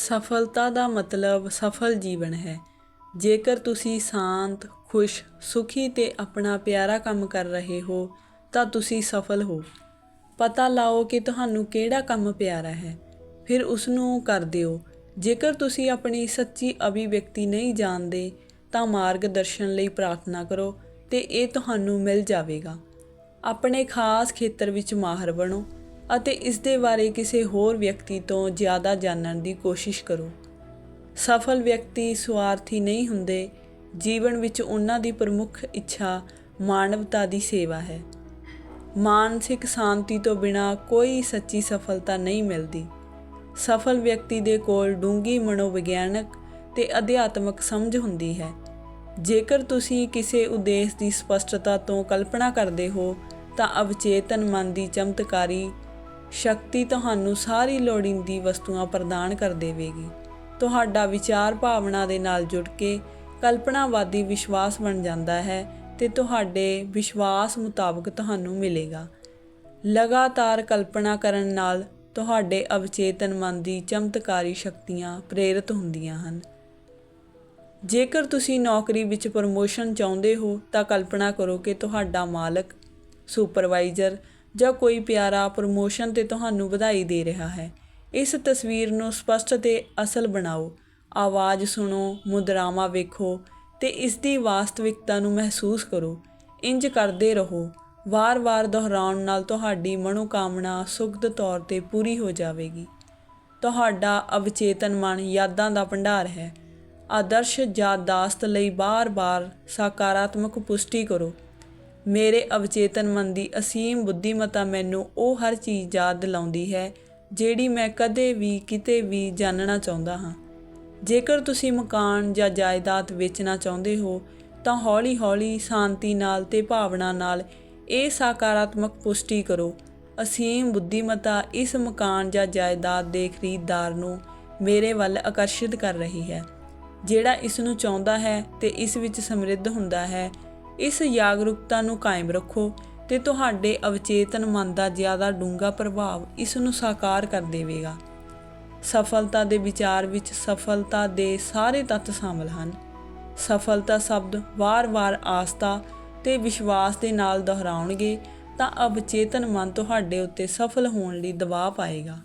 ਸਫਲਤਾ ਦਾ ਮਤਲਬ ਸਫਲ ਜੀਵਨ ਹੈ। ਜੇਕਰ ਤੁਸੀਂ ਸ਼ਾਂਤ, ਖੁਸ਼, ਸੁਖੀ ਤੇ ਆਪਣਾ ਪਿਆਰਾ ਕੰਮ ਕਰ ਰਹੇ ਹੋ, ਤਾਂ ਤੁਸੀਂ ਸਫਲ ਹੋ। ਪਤਾ ਲਾਓ ਕਿ ਤੁਹਾਨੂੰ ਕਿਹੜਾ ਕੰਮ ਪਿਆਰਾ ਹੈ। ਫਿਰ ਉਸ ਨੂੰ ਕਰ ਦਿਓ। ਜੇਕਰ ਤੁਸੀਂ ਆਪਣੀ ਸੱਚੀ ਅਭਿਵਿਅਕਤੀ ਨਹੀਂ ਜਾਣਦੇ, ਤਾਂ ਮਾਰਗਦਰਸ਼ਨ ਲਈ ਪ੍ਰਾਰਥਨਾ ਕਰੋ ਤੇ ਇਹ ਤੁਹਾਨੂੰ ਮਿਲ ਜਾਵੇਗਾ। ਆਪਣੇ ਖਾਸ ਖੇਤਰ ਵਿੱਚ ਮਾਹਰ ਬਣੋ। ਅਤੇ ਇਸ ਦੇ ਬਾਰੇ ਕਿਸੇ ਹੋਰ ਵਿਅਕਤੀ ਤੋਂ ਜ਼ਿਆਦਾ ਜਾਣਨ ਦੀ ਕੋਸ਼ਿਸ਼ ਕਰੋ। ਸਫਲ ਵਿਅਕਤੀ ਸਵਾਰਥੀ ਨਹੀਂ ਹੁੰਦੇ। ਜੀਵਨ ਵਿੱਚ ਉਹਨਾਂ ਦੀ ਪ੍ਰਮੁੱਖ ਇੱਛਾ ਮਾਨਵਤਾ ਦੀ ਸੇਵਾ ਹੈ। ਮਾਨਸਿਕ ਸ਼ਾਂਤੀ ਤੋਂ ਬਿਨਾ ਕੋਈ ਸੱਚੀ ਸਫਲਤਾ ਨਹੀਂ ਮਿਲਦੀ। ਸਫਲ ਵਿਅਕਤੀ ਦੇ ਕੋਲ ਡੂੰਗੀ ਮਨੋਵਿਗਿਆਨਕ ਤੇ ਅਧਿਆਤਮਕ ਸਮਝ ਹੁੰਦੀ ਹੈ। ਜੇਕਰ ਤੁਸੀਂ ਕਿਸੇ ਉਦੇਸ਼ ਦੀ ਸਪਸ਼ਟਤਾ ਤੋਂ ਕਲਪਨਾ ਕਰਦੇ ਹੋ, ਤਾਂ ਅਵਚੇਤਨ ਮਨ ਦੀ ਚਮਤਕਾਰੀ ਸ਼ਕਤੀ ਤੁਹਾਨੂੰ ਸਾਰੀ ਲੋੜੀਂਦੀ ਵਸਤੂਆਂ ਪ੍ਰਦਾਨ ਕਰ ਦੇਵੇਗੀ। ਤੁਹਾਡਾ ਵਿਚਾਰ ਭਾਵਨਾ ਦੇ ਨਾਲ ਜੁੜ ਕੇ ਕਲਪਨਾਵਾਦੀ ਵਿਸ਼ਵਾਸ ਬਣ ਜਾਂਦਾ ਹੈ ਤੇ ਤੁਹਾਡੇ ਵਿਸ਼ਵਾਸ ਮੁਤਾਬਕ ਤੁਹਾਨੂੰ ਮਿਲੇਗਾ। ਲਗਾਤਾਰ ਕਲਪਨਾ ਕਰਨ ਨਾਲ ਤੁਹਾਡੇ ਅਵਚੇਤਨ ਮਨ ਦੀ ਚਮਤਕਾਰੀ ਸ਼ਕਤੀਆਂ ਪ੍ਰੇਰਿਤ ਹੁੰਦੀਆਂ ਹਨ। ਜੇਕਰ ਤੁਸੀਂ ਨੌਕਰੀ ਵਿੱਚ ਪ੍ਰਮੋਸ਼ਨ ਚਾਹੁੰਦੇ ਹੋ ਤਾਂ ਕਲਪਨਾ ਕਰੋ ਕਿ ਤੁਹਾਡਾ ਮਾਲਕ, ਸੁਪਰਵਾਈਜ਼ਰ ਜਾਂ ਕੋਈ ਪਿਆਰਾ ਪ੍ਰਮੋਸ਼ਨ ਤੇ ਤੁਹਾਨੂੰ ਵਧਾਈ ਦੇ ਰਿਹਾ ਹੈ। ਇਸ ਤਸਵੀਰ ਨੂੰ ਸਪਸ਼ਟ ਤੇ ਅਸਲ ਬਣਾਓ। ਆਵਾਜ਼ ਸੁਣੋ, ਮੁਦਰਾਵਾਂ ਵੇਖੋ ਤੇ ਇਸ ਦੀ ਵਾਸਤਵਿਕਤਾ ਨੂੰ ਮਹਿਸੂਸ ਕਰੋ। ਇੰਜ ਕਰਦੇ ਰਹੋ। ਵਾਰ-ਵਾਰ ਦੁਹਰਾਉਣ ਨਾਲ ਤੁਹਾਡੀ ਮਨੋਕਾਮਨਾ ਸੁਖਦ ਤੌਰ ਤੇ ਪੂਰੀ ਹੋ ਜਾਵੇਗੀ। ਤੁਹਾਡਾ ਅਵਚੇਤਨ ਮਨ ਯਾਦਾਂ ਦਾ ਭੰਡਾਰ ਹੈ। ਆਦਰਸ਼ ਯਾਦਾਸ਼ਤ ਲਈ ਬਾਰ-ਬਾਰ ਸਕਾਰਾਤਮਕ ਪੁਸ਼ਟੀ ਕਰੋ। ਮੇਰੇ ਅਵਚੇਤਨ ਮਨ ਦੀ ਅਸੀਮ ਬੁੱਧੀਮਤਾ ਮੈਨੂੰ ਉਹ ਹਰ ਚੀਜ਼ ਯਾਦ ਦਿਲਾਉਂਦੀ ਹੈ, ਜਿਹੜੀ ਮੈਂ ਕਦੇ ਵੀ ਕਿਤੇ ਵੀ ਜਾਣਨਾ ਚਾਹੁੰਦਾ ਹਾਂ। ਜੇਕਰ ਤੁਸੀਂ ਮਕਾਨ ਜਾਂ ਜਾਇਦਾਦ ਵੇਚਣਾ ਚਾਹੁੰਦੇ ਹੋ, ਤਾਂ ਹੌਲੀ-ਹੌਲੀ ਸ਼ਾਂਤੀ ਨਾਲ ਤੇ ਭਾਵਨਾ ਨਾਲ ਇਹ ਸਕਾਰਾਤਮਕ ਪੁਸ਼ਟੀ ਕਰੋ। ਅਸੀਮ ਬੁੱਧੀਮਤਾ ਇਸ ਮਕਾਨ ਜਾਂ ਜਾਇਦਾਦ ਦੇ ਖਰੀਦਦਾਰ ਨੂੰ ਮੇਰੇ ਵੱਲ ਆਕਰਸ਼ਿਤ ਕਰ ਰਹੀ ਹੈ, ਜਿਹੜਾ ਇਸ ਨੂੰ ਚਾਹੁੰਦਾ ਹੈ ਤੇ ਇਸ ਵਿੱਚ ਸਮਰਿੱਧ ਹੁੰਦਾ ਹੈ। ਇਸ ਜਾਗਰੂਕਤਾ ਨੂੰ ਕਾਇਮ ਰੱਖੋ ਤੇ ਤੁਹਾਡੇ ਅਵਚੇਤਨ ਮਨ ਦਾ ਜ਼ਿਆਦਾ ਡੂੰਘਾ ਪ੍ਰਭਾਵ ਇਸ ਨੂੰ ਸਾਕਾਰ ਕਰ ਦੇਵੇਗਾ। ਸਫਲਤਾ ਦੇ ਵਿਚਾਰ ਵਿੱਚ ਸਫਲਤਾ ਦੇ ਸਾਰੇ ਤੱਤ ਸ਼ਾਮਲ ਹਨ। ਸਫਲਤਾ ਸ਼ਬਦ ਵਾਰ-ਵਾਰ ਆਸਥਾ ਤੇ ਵਿਸ਼ਵਾਸ ਦੇ ਨਾਲ ਦੁਹਰਾਉਣਗੇ ਤਾਂ ਅਵਚੇਤਨ ਮਨ ਤੁਹਾਡੇ ਉੱਤੇ ਸਫਲ ਹੋਣ ਲਈ ਦਬਾਅ ਪਾਏਗਾ।